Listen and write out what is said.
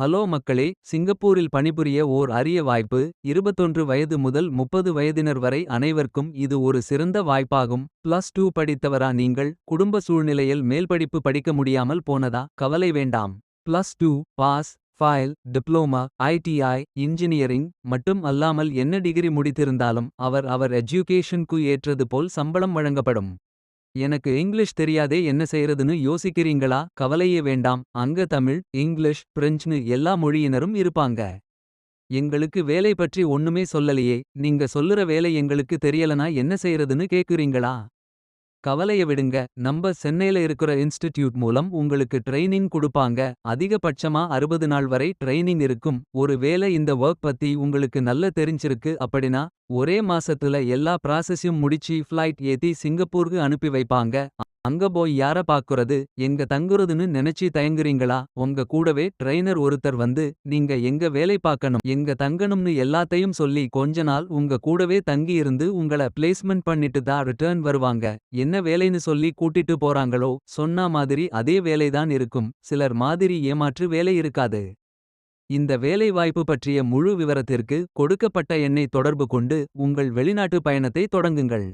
Hello மக்களே சிங்கப்பூரில் பணிபுரிய ஓர் அரிய வாய்ப்பு 21 வயது முதல் 30 வயதினர் வரை அனைவருக்கும் இது ஒரு சிறந்த வாய்ப்பாகும். பிளஸ் டூ படித்தவரா நீங்கள் குடும்ப சூழ்நிலையில் மேல்படிப்பு படிக்க முடியாமல் போனதா? கவலை வேண்டாம். Plus two pass fail diploma ITI engineering மட்டும் அல்லாமல் என்ன டிகிரி முடித்திருந்தாலும் அவர் அவர் எஜுகேஷன்க்கு ஏற்றது போல் சம்பளம் வழங்கப்படும். எனக்கு இங்கிலீஷ் தெரியாதே என்ன செய்யறதுன்னு யோசிக்கிறீங்களா? கவலையே வேண்டாம். அங்க தமிழ் இங்கிலீஷ் பிரெஞ்சுன்னு எல்லா மொழியினரும் இருப்பாங்க. எங்களுக்கு வேலை பற்றி ஒண்ணுமே சொல்லலையே. நீங்க சொல்லுற வேலை எங்களுக்கு தெரியலனா என்ன செய்யறதுன்னு கேக்குறீங்களா? கவலைய விடுங்க. நம்ம சென்னையில இருக்கிற இன்ஸ்டிடியூட் மூலம் உங்களுக்கு ட்ரைனிங் குடுப்பாங்க. அதிகபட்சமா 60 நாள் வரை ட்ரைனிங் இருக்கும். ஒரு வேளை இந்த ஒர்க் பத்தி உங்களுக்கு நல்ல தெரிஞ்சிருக்கு அப்படினா ஒரே மாசத்துல எல்லா ப்ராசஸையும் முடிச்சு ஃப்ளைட் ஏத்தி சிங்கப்பூருக்கு அனுப்பி வைப்பாங்க. அங்க போய் யார பாக்குறது? எங்க தங்குறதுன்னு நினைச்சு தயங்குறீங்களா? உங்க கூடவே ட்ரெய்னர் ஒருத்தர் வந்து நீங்க எங்க வேலை பார்க்கணும் எங்க தங்கணும்னு எல்லாத்தையும் சொல்லி கொஞ்ச நாள் உங்க கூடவே தங்கி இருந்து உங்கள பிளேஸ்மெண்ட் பண்ணிட்டு தான் ரிட்டர்ன் வருவாங்க. என்ன வேலைன்னு சொல்லி கூட்டிட்டு போறாங்களோ? சொன்னா மாதிரி அதே வேலைதான் இருக்கும். சிலர் மாதிரி ஏமாற்று வேலை இருக்காது. இந்த வேலைவாய்ப்பு பற்றிய முழு விவரத்திற்கு கொடுக்கப்பட்ட எண்ணை தொடர்பு கொண்டு உங்கள் வெளிநாட்டு பயணத்தை தொடங்குங்கள்.